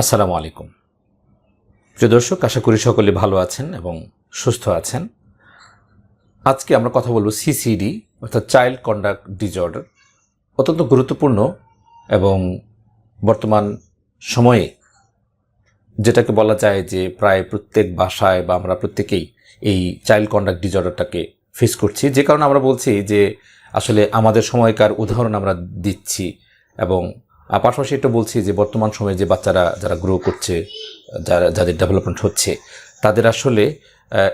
আসসালামু আলাইকুম। প্রিয় দর্শক, আশা করি সকলে ভালো আছেন এবং সুস্থ আছেন। আজকে আমরা কথা বলব সিসিডি অর্থাৎ চাইল্ড কন্ডাক্ট ডিসঅর্ডার অত্যন্ত গুরুত্বপূর্ণ এবং বর্তমান সময়ে যেটাকে বলা যায় যে প্রায় প্রত্যেক বাসায় বা আমরা প্রত্যেকেই এই চাইল্ড কন্ডাক্ট ডিসঅর্ডারটাকে ফেস করছি। যে কারণে আমরা বলছি যে আসলে আমাদের সময়কার উদাহরণ আমরা দিচ্ছি এবং পাশাপাশি এটা বলছি যে বর্তমান সময়ে যে বাচ্চারা, যারা গ্রো করছে, যারা, যাদের ডেভেলপমেন্ট হচ্ছে, তাদের আসলে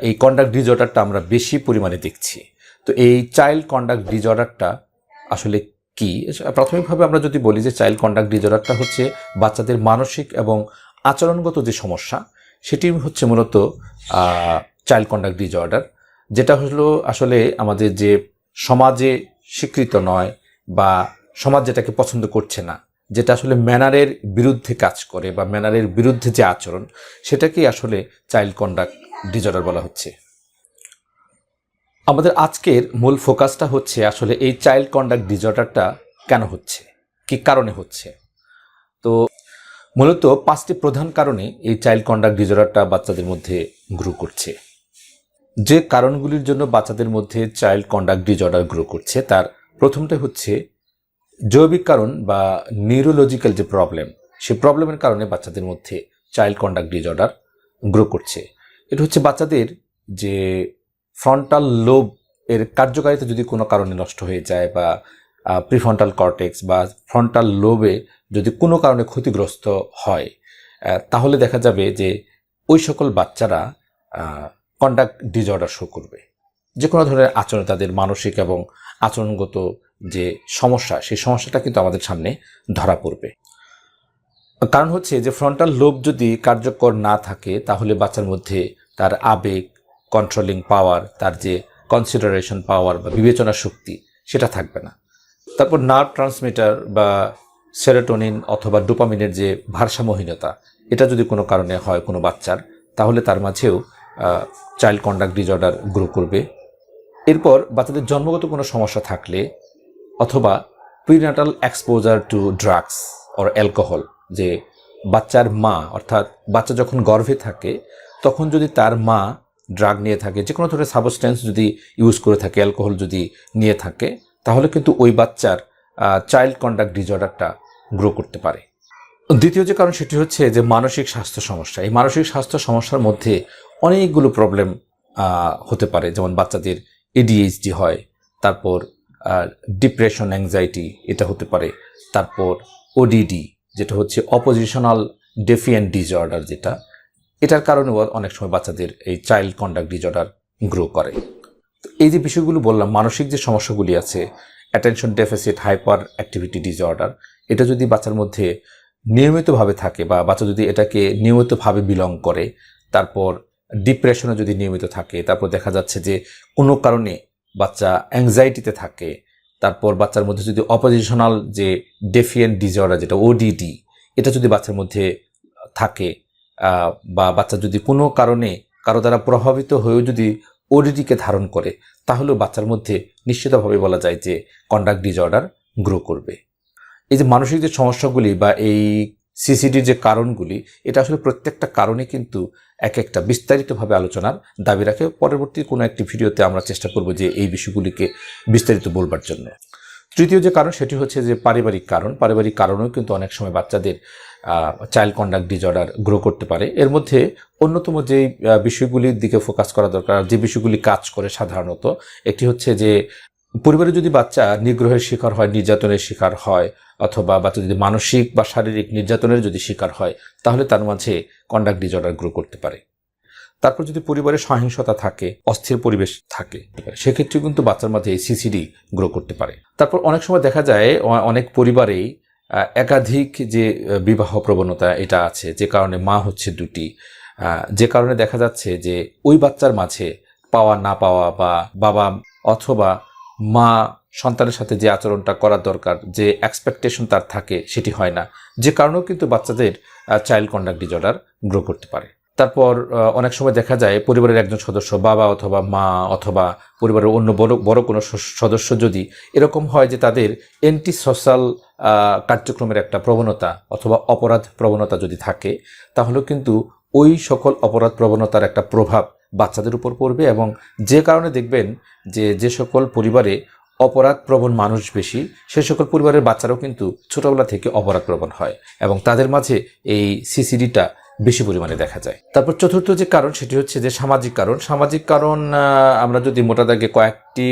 এই কন্ডাক্ট ডিসঅর্ডারটা আমরা বেশি পরিমাণে দেখছি। তো এই চাইল্ড কন্ডাক্ট ডিসঅর্ডারটা আসলে কি? প্রাথমিকভাবে আমরা যদি বলি যে চাইল্ড কন্ডাক্ট ডিসঅর্ডারটা হচ্ছে বাচ্চাদের মানসিক এবং আচরণগত যে সমস্যা, সেটি হচ্ছে মূলত চাইল্ড কন্ডাক্ট ডিসঅর্ডার যেটা হলো আসলে আমাদের যে সমাজে স্বীকৃত নয় বা সমাজ যেটাকে পছন্দ করছে না যেটা আসলে ম্যানারের বিরুদ্ধে কাজ করে বা ম্যানারের বিরুদ্ধে যে আচরণ, সেটাকেই আসলে চাইল্ড কন্ডাক্ট ডিসঅর্ডার বলা হচ্ছে। আমাদের আজকের মূল ফোকাসটা হচ্ছে আসলে এই চাইল্ড কন্ডাক্ট ডিসঅর্ডারটা কেন হচ্ছে? কি কারণে হচ্ছে? তো মূলত পাঁচটি প্রধান কারণে এই চাইল্ড কন্ডাক্ট ডিজর্ডারটা বাচ্চাদের মধ্যে গ্রো করছে। যে কারণগুলির জন্য বাচ্চাদের মধ্যে চাইল্ড কন্ডাক্ট ডিসঅর্ডার গ্রো করছে, তার প্রথমটা হচ্ছে জৈবিক কারণ বা নিউরোলজিক্যাল যে প্রবলেম সেই প্রবলেমের কারণে বাচ্চাদের মধ্যে চাইল্ড কন্ডাক্ট ডিসঅর্ডার গ্রো করছে। এটা হচ্ছে বাচ্চাদের যে ফ্রন্টাল লোব এর কার্যকারিতা যদি কোনো কারণে নষ্ট হয়ে যায় বা প্রিফ্রন্টাল কর্টেক্স বা ফ্রন্টাল লোবে যদি কোনো কারণে ক্ষতিগ্রস্ত হয় তাহলে দেখা যাবে যে ওই সকল বাচ্চারা কন্ডাক্ট ডিসঅর্ডার শো করবে। যে কোনো ধরনের আচরণ তাদের মানসিক এবং আচরণগত যে সমস্যা, সেই সমস্যাটা কিন্তু আমাদের সামনে ধরা পড়বে। কারণ হচ্ছে যে ফ্রন্টাল লোব যদি কার্যকর না থাকে, তাহলে বাচ্চার মধ্যে তার আবেগ কন্ট্রোলিং পাওয়ার তার যে কনসিডারেশন পাওয়ার বা বিবেচনা শক্তি, সেটা থাকবে না। তারপর নার্ভ ট্রান্সমিটার বা সেরোটোনিন অথবা ডোপামিনের যে ভারসাম্যহীনতা, এটা যদি কোনো কারণে হয় কোনো বাচ্চার, তাহলে তার মাঝেও চাইল্ড কন্ডাক্ট ডিসঅর্ডার গ্রো করবে। এরপর বাচ্চাদের জন্মগত কোনো সমস্যা থাকলে অথবা prenatal exposure to drugs or alcohol যে বাচ্চার মা, অর্থাৎ বাচ্চা যখন গর্ভে থাকে, তখন যদি তার মা ড্রাগ নিয়ে থাকে যে কোনো ধরনের সাবস্টেন্স যদি ইউজ করে থাকে অ্যালকোহল যদি নিয়ে থাকে, তাহলে কিন্তু ওই বাচ্চার চাইল্ড কন্ডাক্ট ডিসঅর্ডারটা গ্রো করতে পারে। দ্বিতীয় যে কারণ সেটি হচ্ছে যে মানসিক স্বাস্থ্য সমস্যা। এই মানসিক স্বাস্থ্য সমস্যার মধ্যে অনেকগুলো প্রবলেম হতে পারে। যেমন বাচ্চাদের এডিএইচডি হয়, তারপর ডিপ্রেশন অ্যাংজাইটি এটা হতে পারে। তারপর ওডিডি যেটা হচ্ছে অপোজিশনাল ডেফিয়েন্ট ডিসঅর্ডার যেটা। এটার কারণেও অনেক সময় বাচ্চাদের এই চাইল্ড কন্ডাক্ট ডিসঅর্ডার গ্রো করে। এই যে বিষয়গুলো বললাম, মানসিক যে সমস্যাগুলি আছে attention deficit hyper activity disorder এটা যদি বাচ্চার মধ্যে নিয়মিতভাবে থাকে বা বাচ্চা যদি এটাকে নিয়মিতভাবে বিলং করে, তারপর ডিপ্রেশনে যদি নিয়মিত থাকে, তারপর দেখা যাচ্ছে যে কোনো কারণে বাচ্চা অ্যাংজাইটিতে থাকে, তারপর বাচ্চার মধ্যে যদি অপোজিশনাল যে ডেফিয়েন্ট ডিসঅর্ডার যেটা ওডিডি এটা যদি বাচ্চার মধ্যে থাকে বা বাচ্চা যদি কোনো কারণে কারও দ্বারা প্রভাবিত হয়েও যদি ওডিডিকে ধারণ করে, তাহলেও বাচ্চার মধ্যে নিশ্চিতভাবে বলা যায় যে কন্ডাক্ট ডিসঅর্ডার গ্রো করবে। এই যে মানসিক যে সমস্যাগুলি বা এই সিসিডির যে কারণগুলি, এটা আসলে প্রত্যেকটা কারণে কিন্তু এক একটা বিস্তারিতভাবে আলোচনার দাবি রাখে। পরবর্তী কোনো একটি ভিডিওতে আমরা চেষ্টা করব যে এই বিষয়গুলিকে বিস্তারিত বলবার জন্য। তৃতীয় যে কারণ, সেটি হচ্ছে যে পারিবারিক কারণ। পারিবারিক কারণেও কিন্তু অনেক সময় বাচ্চাদের চাইল্ড কন্ডাক্ট ডিজর্ডার গ্রো করতে পারে। এর মধ্যে অন্যতম যে বিষয়গুলির দিকে ফোকাস করা দরকার, যে বিষয়গুলি কাজ করে সাধারণত, একটি হচ্ছে যে পরিবারে যদি বাচ্চা নিগ্রহের শিকার হয়, নির্যাতনের শিকার হয়, অথবা বাচ্চা যদি মানসিক বা শারীরিক নির্যাতনের যদি শিকার হয়, তাহলে তার মাঝে কন্ডাক্ট ডিসঅর্ডার গ্রো করতে পারে। তারপর যদি পরিবারে সহিংসতা থাকে, অস্থির পরিবেশ থাকে সেক্ষেত্রে কিন্তু বাচ্চার মাঝে এই সিসিডি গ্রো করতে পারে। তারপর অনেক সময় দেখা যায় অনেক পরিবারেই একাধিক যে বিবাহ প্রবণতা এটা আছে, যে কারণে মা হচ্ছে দুটি। যে কারণে দেখা যাচ্ছে যে ওই বাচ্চার মাঝে পাওয়া, না পাওয়া বা বাবা অথবা মা সন্তানের সাথে যে আচরণটা করার দরকার, যে এক্সপেকটেশন তার থাকে, সেটি হয় না। যে কারণেও কিন্তু বাচ্চাদের চাইল্ড কন্ডাক্ট ডিসঅর্ডার গ্রো করতে পারে। তারপর অনেক সময় দেখা যায় পরিবারের একজন সদস্য, বাবা অথবা মা অথবা পরিবারের অন্য বড় বড় কোনো সদস্য যদি এরকম হয় যে তাদের অ্যান্টি সোশ্যাল কার্যক্রমের একটা প্রবণতা অথবা অপরাধ প্রবণতা যদি থাকে তাহলে কিন্তু ওই সকল অপরাধ প্রবণতার একটা প্রভাব বাচ্চাদের উপর পড়বে এবং যে কারণে দেখবেন যে যে সকল পরিবারে অপরাধ প্রবণ মানুষ বেশি, সে সকল পরিবারের বাচ্চারাও কিন্তু ছোটবেলা থেকে অপরাধ প্রবণ হয় এবং তাদের মাঝে এই সিসিডিটা বেশি পরিমাণে দেখা যায়। তারপর চতুর্থ যে কারণ, সেটি হচ্ছে যে সামাজিক কারণ। সামাজিক কারণ আমরা যদি মোটা দাগে কয়েকটি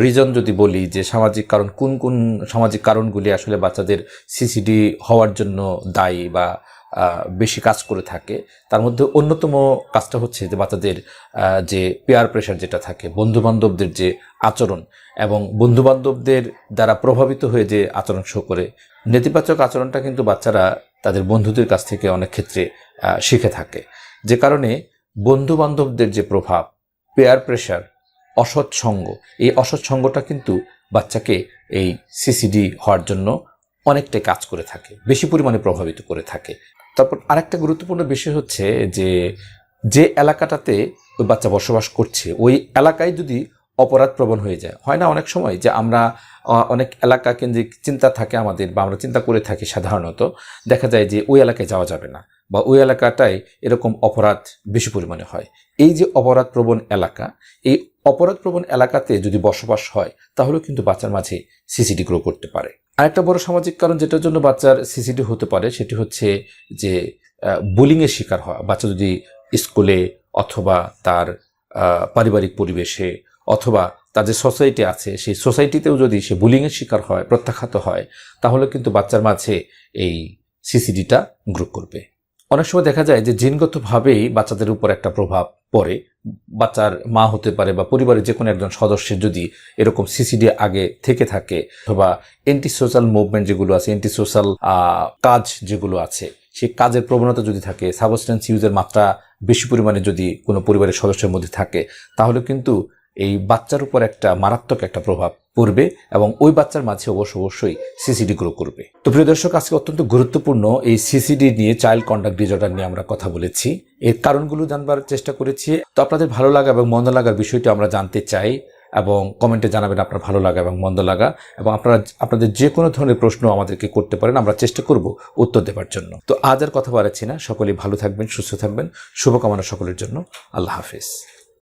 রিজন যদি বলি যে সামাজিক কারণ, কোন কোন সামাজিক কারণগুলি আসলে বাচ্চাদের সিসিডি হওয়ার জন্য দায়ী বা বেশি কাজ করে থাকে। তার মধ্যে অন্যতম কাজটা হচ্ছে যে বাচ্চাদের যে পেয়ার প্রেশার যেটা থাকে বন্ধু বান্ধবদের যে আচরণ এবং বন্ধু বান্ধবদের দ্বারা প্রভাবিত হয়ে যে আচরণ শো করে, নেতিবাচক আচরণটা কিন্তু বাচ্চারা তাদের বন্ধুদের কাছ থেকে অনেক ক্ষেত্রে শিখে থাকে। যে কারণে বন্ধু বান্ধবদের যে প্রভাব পেয়ার প্রেশার অসৎ সঙ্গ, এই অসৎ সঙ্গটা কিন্তু বাচ্চাকে এই সিসিডি হওয়ার জন্য অনেকটাই কাজ করে থাকে, বেশি পরিমাণে প্রভাবিত করে থাকে। তারপর আরেকটা গুরুত্বপূর্ণ বিষয় হচ্ছে যে যে এলাকাটাতে ওই বাচ্চা বসবাস করছে, ওই এলাকায় যদি অপরাধ প্রবণ হয়ে যায়, হয় না অনেক সময় যে আমরা অনেক এলাকা কেন্দ্রিক চিন্তা থাকে আমাদের বা আমরা চিন্তা করে থাকি সাধারণত, দেখা যায় যে ওই এলাকায় যাওয়া যাবে না বা ওই এলাকাটায় এরকম অপরাধ বেশি পরিমাণে হয়। এই যে অপরাধ প্রবণ এলাকা, এই অপরাধ প্রবণ এলাকাতে যদি বসবাস হয়, তাহলেও কিন্তু বাচ্চার মাঝে সিসিডি গ্রো করতে পারে। আরেকটা বড় সামাজিক কারণ যেটার জন্য বাচ্চার সিসিডি হতে পারে, সেটি হচ্ছে যে বুলিংয়ের শিকার হওয়া। বাচ্চা যদি স্কুলে অথবা তার পারিবারিক পরিবেশে অথবা তার যে সোসাইটি আছে, সেই সোসাইটিতেও যদি সে বুলিংয়ের শিকার হয়, প্রত্যাখ্যাত হয়, তাহলে কিন্তু বাচ্চার মাঝে এই সিসিডিটা গ্রো করবে। অনেক সময় দেখা যায় যে, জিনগতভাবেই বাচ্চাদের উপর একটা প্রভাব পড়ে। বাচ্চার মা হতে পারে বা পরিবারের যে কোনো একজন সদস্যের যদি এরকম সিসিডি আগে থেকে থাকে অথবা এন্টি সোশ্যাল মুভমেন্ট যেগুলো আছে এন্টি সোশ্যাল কাজ যেগুলো আছে, সেই কাজের প্রবণতা যদি থাকে সাবস্টেন্স ইউজের মাত্রা বেশি পরিমাণে যদি কোনো পরিবারের সদস্যের মধ্যে থাকে, তাহলে কিন্তু এই বাচ্চার উপর একটা মারাত্মক একটা প্রভাব পড়বে এবং ওই বাচ্চার মাঝে অবশ্য অবশ্যই সিসিডি গ্রো করবে। তো প্রিয় দর্শক, আজকে অত্যন্ত গুরুত্বপূর্ণ এই সিসিডি নিয়ে চাইল্ড কন্ডাক্ট ডিজর্ডার নিয়ে আমরা কথা বলেছি। এর কারণগুলো জানবার চেষ্টা করেছি। তো আপনাদের ভালো লাগা এবং মন্দ লাগার বিষয়টি আমরা জানতে চাই এবং কমেন্টে জানাবেন আপনার ভালো লাগা এবং মন্দ লাগা এবং আপনারা, আপনাদের যে কোনো ধরনের প্রশ্ন আমাদেরকে করতে পারেন, আমরা চেষ্টা করব উত্তর দেওয়ার জন্য। তো আজ আর কথা বাড়াচ্ছি না। সকলেই ভালো থাকবেন, সুস্থ থাকবেন। শুভকামনা সকলের জন্য। আল্লাহ হাফিজ।